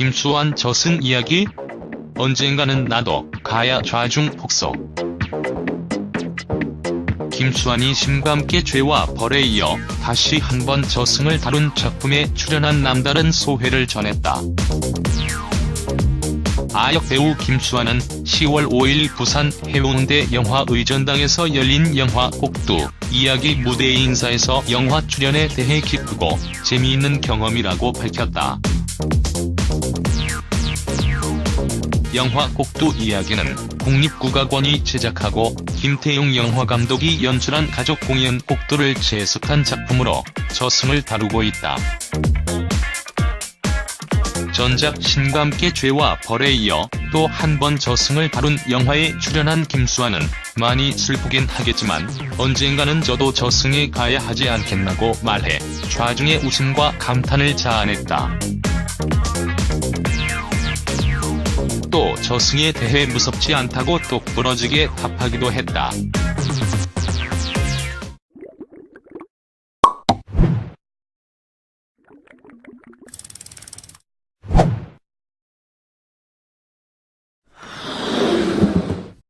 김수환 저승 이야기? 언젠가는 나도 가야 좌중 폭소. 김수환이 함께 죄와 벌에 이어 다시 한 번 저승을 다룬 작품에 출연한 남다른 소회를 전했다. 아역 배우 김수환은 10월 5일 부산 해운대 영화의전당에서 열린 영화 꼭두 이야기 무대 인사에서 영화 출연에 대해 기쁘고 재미있는 경험이라고 밝혔다. 영화 꼭두 이야기는 국립국악원이 제작하고 김태용 영화감독이 연출한 가족 공연 꼭두를 재해석한 작품으로 저승을 다루고 있다. 전작 신과 함께 죄와 벌에 이어 또 한 번 저승을 다룬 영화에 출연한 김수환은 많이 슬프긴 하겠지만 언젠가는 저도 저승에 가야 하지 않겠나고 말해 좌중의 웃음과 감탄을 자아냈다. 또 저승에 대해 무섭지 않다고 똑 부러지게 답하기도 했다.